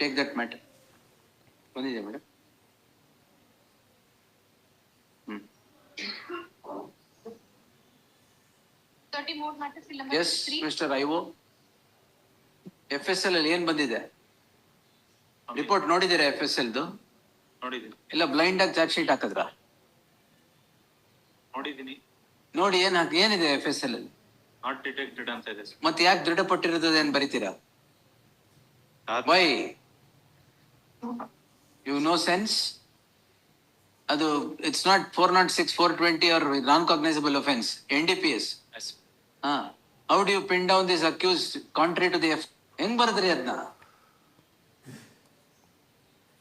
Take that matter ಬಂದಿದೆ madam yes. Mister IO F S L ಅಲ್ಲಿ ಏನ್ ಬಂದಿದೆ? ರಿಪೋರ್ಟ್ ನೋಡಿದೀರಾ ಎಫ್ ಎಸ್ ಎಲ್ದು ನೋಡಿದ್ದೀನಿ. ಇಲ್ಲ ಬ್ಲೈಂಡ್ ಆಗಿ ಚಾರ್ಜ್ ಶೀಟ್ ಹಾಕಿದ್ರಾ? ನೋಡಿದ್ದೀನಿ. ನೋಡಿ ಏನ್ ಹಾಕ್- ಏನಿದೆ ಎಫ್ ಎಸ್ ಎಲ್ ಅಲ್ಲಿ? ನಾಟ್ ಡಿಟೆಕ್ಟೆಡ್ ಅಂತ ಇದೆ ಸರ್ ಮತ್ತೆ ಯಾಕೆ ದೃಢಪಟ್ಟಿರೋದು ಏನ್ ಬರೀತೀರಾ? ವೈ ಯು ನೋ ಸೆನ್ಸ್ ಅದು it's not four not six four twenty or non cognizable offence N D P S ಹಾ. How do you pin down this accused contrary to the F ಹೆಂಗ್ ಬರದ್ರಿ ಅದನ್ನ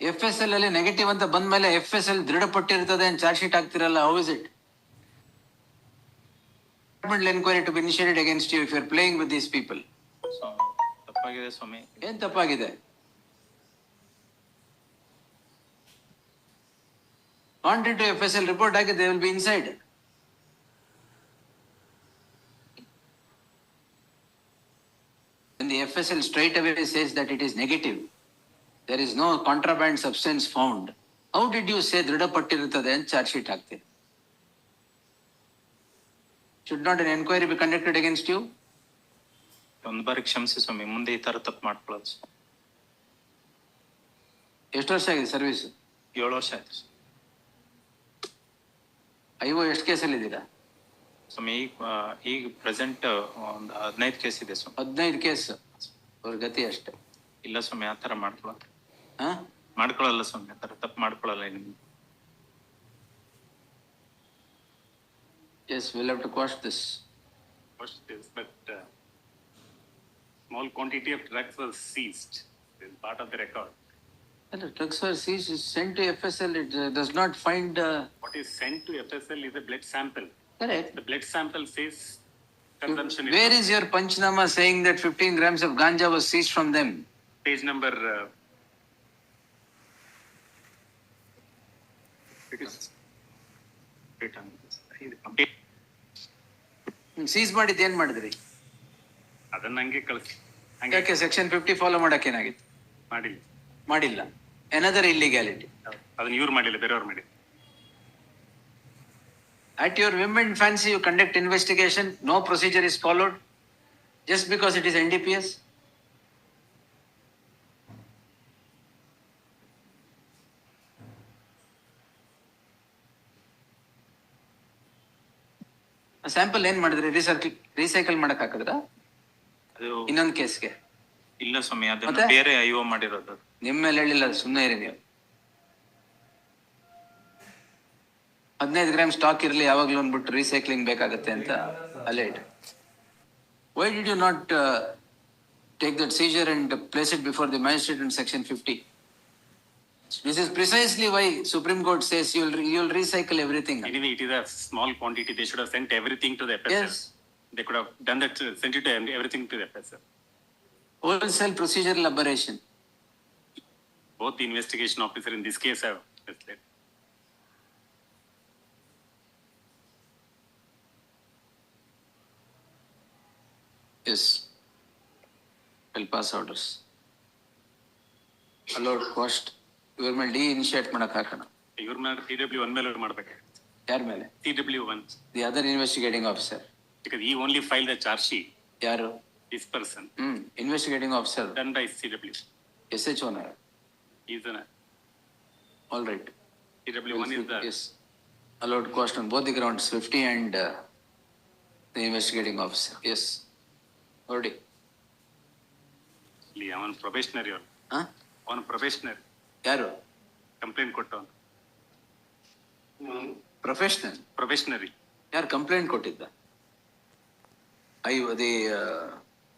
ಎಫ್ ಎಸ್ ಎಲ್ ಅಲ್ಲಿ negative ಅಂತ ಬಂದ್ಮೇಲೆ F S L ದೃಢಪಟ್ಟಿರ್ತದೆ ಅಂತ charge sheet ಹಾಕ್ತಿರಲ್ಲ how is it enquiry to be initiated against you if you are playing with these people ತಪ್ಪಾಗಿದೆ ಸ್ವಾಮಿ. ಏನ್ ತಪ್ಪಾಗಿದೆ? Contrary to F S L report will will be inside the FSL straight away says that it is negative, there is no contraband substance found. How did you say ದೃಢಪಟ್ಟಿರುತ್ತದೆ ಅಂತ charge sheet ಹಾಕ್ತೀರಿ Should not an enquiry be conducted against you? ಒಂದು ಬಾರಿ ಕ್ಷಮಿಸಿ ಸ್ವಾಮಿ ಮುಂದೆ ಈ ತರ ತಪ್ಪು ಮಾಡ್ಕೊಳ್ಳೋದು. ಎಷ್ಟು ವರ್ಷ ಆಗಿದೆ ಸರ್ವಿಸ್ ಏಳು ವರ್ಷ ಆಯ್ತು ಐವೋ ಎಷ್ಟು ಕೇಸಲ್ಲಿ ಇದ್ದೀರಾ? ಸ್ವಾಮಿ ಈಗ ಆ, ಈಗ ಪ್ರೆಸೆಂಟ್ ಒಂದು ಹದಿನೈದು ಕೇಸ್ ಇದೆ ಸ್ವಾಮಿ. ಹದಿನೈದು ಕೇಸ್ ಅವ್ರ ಗತಿ ಅಷ್ಟೇ. ಇಲ್ಲ ಸ್ವಾಮಿ ಆ ತರ ಮಾಡ್ಕೊಳ್ಳೋದು ಹಾ ಮಾಡ್ಕೊಳ್ಳಲ್ಲ ಸ್ವಾಮಿ ಆ ತರ ತಪ್ಪು ಮಾಡ್ಕೊಳ್ಳಲ್ಲ ಇನ್ನು. Yes will have to cost this First is, but uh, small quantity of drugs was seized. It's part of the record. Drugs are seize sent to F S L it does not find What is sent to FSL is a blood sample. Correct The blood sample says consumption is where is your panchnama saying that fifteen grams of ganja was seize from them page number. Uh, it is Wait a minute. page- seize ಮಾಡಿದ್ದು ಏನ್ ಮಾಡಿದ್ರಿ ಅದನ್ನ ಹಂಗೆ ಕಳಿಸಿ ಹಂಗೆ ಯಾಕೆ section fifty follow ಮಾಡಕ್ ಏನಾಗಿತ್ತು ಮಾಡಿಲ್ಲ ಮಾಡಿಲ್ಲ ಎನದರ್ ಇಲ್ಲಿಗ್ಯಾಲಿಟಿ ಅದನ್ನ ಇವ್ರು ಮಾಡಿಲ್ಲ ಬೇರೆಯವ್ರು ಮಾಡಿ At your whim and fancy, you conduct investigation, no procedure is followed, just because it is NDPS? Sample ಏನ್ ಮಾಡಿದ್ರಿ recycle ರೀಸೈಕಲ್ ಮಾಡಕ್ ಹಾಕಿದ್ರ ಇನ್ನೊಂದ್ ಕೇಸ್ಗೆ ಇಲ್ಲ ಸ್ವಾಮಿ ಅದನ್ನ ಮತ್ತೆ? ಬೇರೆ ಐಒ ಮಾಡಿರೋದು ನಿಮ್ಮ ನಿಮ್ ಮೇಲೆ ಹೇಳಿಲ್ಲ ಸುಮ್ಮನೆ ಇರಿ ನೀವು ಹದಿನೈದು ಗ್ರಾಮ್ ಸ್ಟಾಕ್ ಇರಲಿ ಯಾವಾಗ್ಲೂ ಅಂದ್ಬಿಟ್ಟು ರೀಸೈಕ್ಲಿಂಗ್ ಬೇಕಾಗತ್ತೆ ಅಂತ ಅಲ್ಲೇ ಇಟ್ಟು why did you not take that seizure and place it before the magistrate and section fifty this is precisely why Supreme Court says you you will recycle everything Anyway, it is a small quantity. They should have sent everything to the FSL. Yes. They could have done that, uh, sent it to everything to the FSL. Wholesale procedure aberration Both the investigation officer in this case have misled. Yes will pass orders allowed cost ಇವ್ರ ಮೇಲೆ D initiate ಮಾಡಕ್ ಹಾಕೋಣ. ಇವ್ರ ಮೇಲೆ C W one ಮೇಲೆ ಮಾಡ್ಬೇಕಾಗಿತ್ತು. ಯಾರ ಮೇಲೆ? C W one the other investigating officer because he only filed a charge sheet, ಯಾರು? This person, hmm investigating officer done by CW. S H owner He's an, all right CW one is the, yes allowed cost on both the grounds fifty and the investigating officer yes ಹೊರಡಿ ಇಲ್ಲಿ ಅವನ probationary ಅವನು ಹಾ ಅವನ probationary ಯಾರು? Complaint ಕೊಟ್ಟವನು. Professional probationary ಯಾರು complaint ಕೊಟ್ಟಿದ್ದ? I the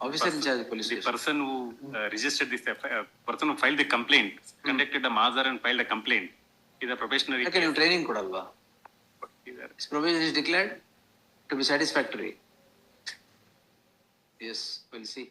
Officer in charge police The person who uh, registered this, FIR, person who filed the complaint, conducted a Mazar and filed a complaint, is a probationary. ಯಾಕೆ ನೀವು training ಕೊಡಲ್ವಾ case. provision is declared to be satisfactory. Yes, we'll see.